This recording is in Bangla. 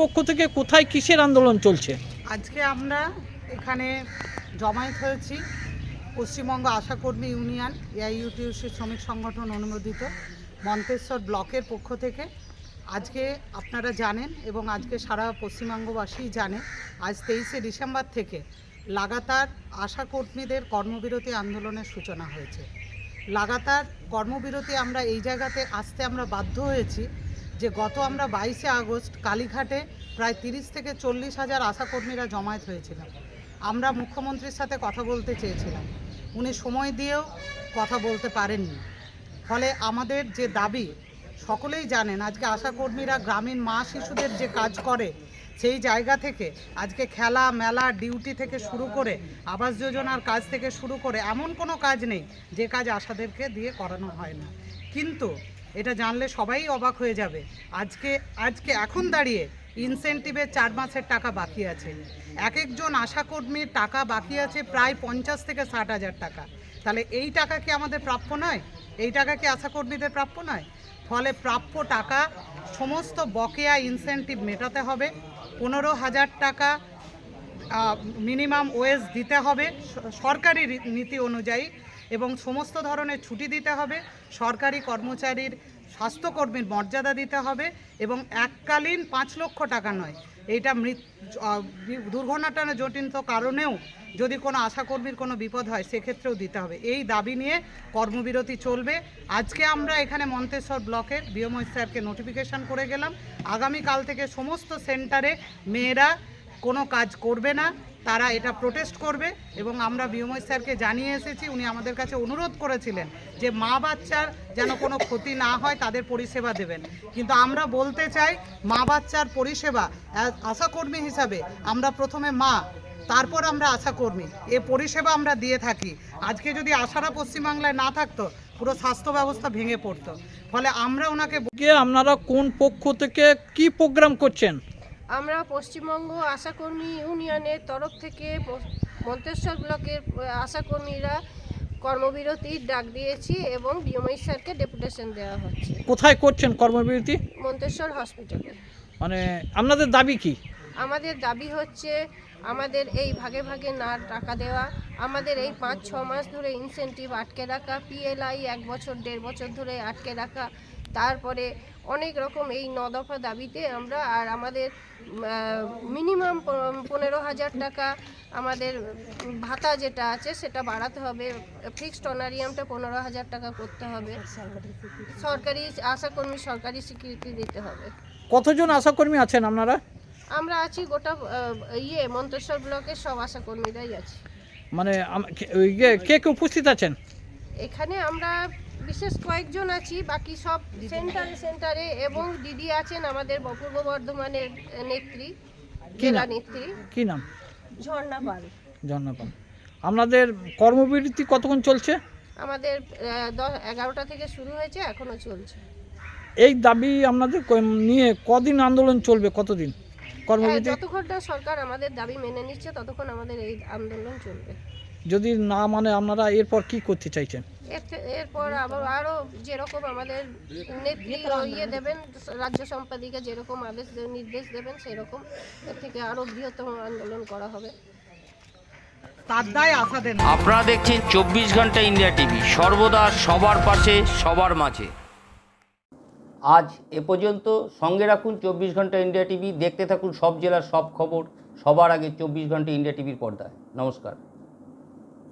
পক্ষ থেকে কোথায় কিসের আন্দোলন চলছে? আজকে আমরা এখানে জমায়েত হয়েছি পশ্চিমবঙ্গ আশাকর্মী ইউনিয়ন, এআইইউটিউসি শ্রমিক সংগঠন অনুমোদিত, মন্তেশ্বর ব্লকের পক্ষ থেকে। আজকে আপনারা জানেন এবং আজকে সারা পশ্চিমবঙ্গবাসী জানে, আজ তেইশে ডিসেম্বর থেকে লাগাতার আশাকর্মীদের কর্মবিরতি আন্দোলনের সূচনা হয়েছে। লাগাতার কর্মবিরতি আমরা এই জায়গাতে আসতে আমরা বাধ্য হয়েছি যে গত আমরা বাইশে আগস্ট কালীঘাটে প্রায় তিরিশ থেকে চল্লিশ হাজার আশাকর্মীরা জমায়েত হয়েছিলাম। আমরা মুখ্যমন্ত্রীর সাথে কথা বলতে চেয়েছিলাম। উনি সময় দিয়েও কথা বলতে পারেননি। ফলে আমাদের যে দাবি, সকলেই জানেন আজকে আশাকর্মীরা গ্রামীণ মা শিশুদের যে কাজ করে, সেই জায়গা থেকে আজকে খেলা, মেলা, ডিউটি থেকে শুরু করে, আবাস যোজনার কাজ থেকে শুরু করে এমন কোনো কাজ নেই যে কাজ আশাদেরকে দিয়ে করানো হয় না। কিন্তু এটা জানলে সবাই অবাক হয়ে যাবে। আজকে আজকে এখন দাঁড়িয়ে ইনসেন্টিভের চার মাসের টাকা বাকি আছে। এক একজন আশাকর্মীর টাকা বাকি আছে প্রায় পঞ্চাশ থেকে ষাট হাজার টাকা। তাহলে এই টাকা কি আমাদের প্রাপ্য নয়? এই টাকা কি আশাকর্মীদের প্রাপ্য নয়? ফলে প্রাপ্য টাকা সমস্ত বকেয়া ইনসেন্টিভ মেটাতে হবে। পনেরো হাজার টাকা মিনিমাম ওয়েজ দিতে হবে। সরকারি নীতি অনুযায়ী এবং সমস্ত ধরনের ছুটি দিতে হবে সরকারি কর্মচারীর স্বাস্থ্যকর্মীর মর্যাদা দিতে হবে এবং এককালীন পাঁচ লক্ষ টাকা নয়। এইটা মৃত আহ, বি- দুর্ঘটনা জটিত কারণেও যদি কোনো আশাকর্মীর কোনো বিপদ হয় সেক্ষেত্রেও দিতে হবে। এই দাবি নিয়ে কর্মবিরতি চলবে। আজকে আমরা এখানে মন্তেশ্বর ব্লকের বিএমওই স্যারকে নোটিফিকেশন করে গেলাম। আগামীকাল থেকে সমস্ত সেন্টারে মেয়েরা কোনো কাজ করবে না, তারা এটা প্রোটেস্ট করবে এবং আমরা বিএমওই স্যারকে জানিয়ে এসেছি, উনি আমাদের কাছে অনুরোধ করেছিলেন যে মা বাচ্চার যেন কোনো ক্ষতি না হয়, তাদের পরিষেবা দেবেন। কিন্তু আমরা বলতে চাই, মা বাচ্চার পরিষেবা আশাকর্মী হিসাবে আমরা প্রথমে মা, তারপর আমরা আশাকর্মী এ পরিষেবা আমরা দিয়ে থাকি। আজকে যদি আশারা পশ্চিমবাংলায় না থাকতো, পুরো স্বাস্থ্য ব্যবস্থা ভেঙে পড়তো। ফলে আমরা ওনাকে আপনারা কোন পক্ষ থেকে কি প্রোগ্রাম করছেন? আমরা পশ্চিমবঙ্গ আশাকর্মী ইউনিয়নের তরফ থেকে মন্তেশ্বর ব্লকের আশাকর্মীরা কর্মবিরতির ডাক দিয়েছি এবং স্যারকে ডেপুটেশন দেওয়া হচ্ছে। কোথায় করছেন কর্মবিরতি? মন্তেশ্বর হসপিটালে। মানে আপনাদের দাবি কি? আমাদের দাবি হচ্ছে আমাদের এই ভাগে ভাগে না টাকা দেওয়া আমাদের এই পাঁচ ছ মাস ধরে ইনসেন্টিভ আটকে রাখা পিএলআই এক বছর দেড় বছর ধরে আটকে রাখা তারপরে অনেক রকম এই ন দফা দাবিতে আমরা আর আমাদের মিনিমাম পনেরো হাজার টাকা আমাদের ভাতা যেটা আছে সেটা বাড়াতে হবে। ফিক্সড অনারিয়ামটা পনেরো হাজার টাকা করতে হবে। সরকারি আশাকর্মী সরকারি স্বীকৃতি দিতে হবে। কতজন আশাকর্মী আছেন আপনারা? আমরা আছি গোটা ইয়ে মন্তেশ্বর ব্লকের সব আশা কর্মীরাই আছি। মানে কে কে উপস্থিত আছেন? এখানে আমরা বিশেষ কয়েকজন আছি বাকি সব সেন্টারে সেন্টারে এবং দিদি আছেন আমাদের পূর্ব বর্ধমানের নেত্রী কি জেলা নেত্রী। কি নাম? ঝর্ণা পাল। জন্মপাল আপনাদের কর্মবিরতি কতক্ষণ চলছে? আমাদের দশ এগারোটা থেকে শুরু হয়েছে এখনও চলছে। এই দাবি আপনাদের নিয়ে কদিন আন্দোলন চলবে কতদিন হ্যাঁ, কর্মবিরতি? যতক্ষণ না সরকার আমাদের দাবি মেনে নিচ্ছে ততক্ষণ আমাদের এই আন্দোলন চলবে। যদি না মানে আপনারা এরপর কি করতে চাইছেন? এরপর আবার আরও যেরকম আমাদের নেত্রী ইয়ে দেবেন রাজ্য সম্পাদিকা যেরকম আদেশ নির্দেশ দেবেন সেরকম এর থেকে আরও বৃহত্তম আন্দোলন করা হবে। আপনারা দেখছেন চব্বিশ ঘণ্টা ইন্ডিয়া টিভি। সর্বদা সবার পাশে সবার মাঝে। আজ এ পর্যন্ত সঙ্গে রাখুন চব্বিশ ঘণ্টা ইন্ডিয়া টিভি। দেখতে থাকুন সব জেলার সব খবর। সবার আগে চব্বিশ ঘণ্টা ইন্ডিয়া টিভির পর্দায়। নমস্কার।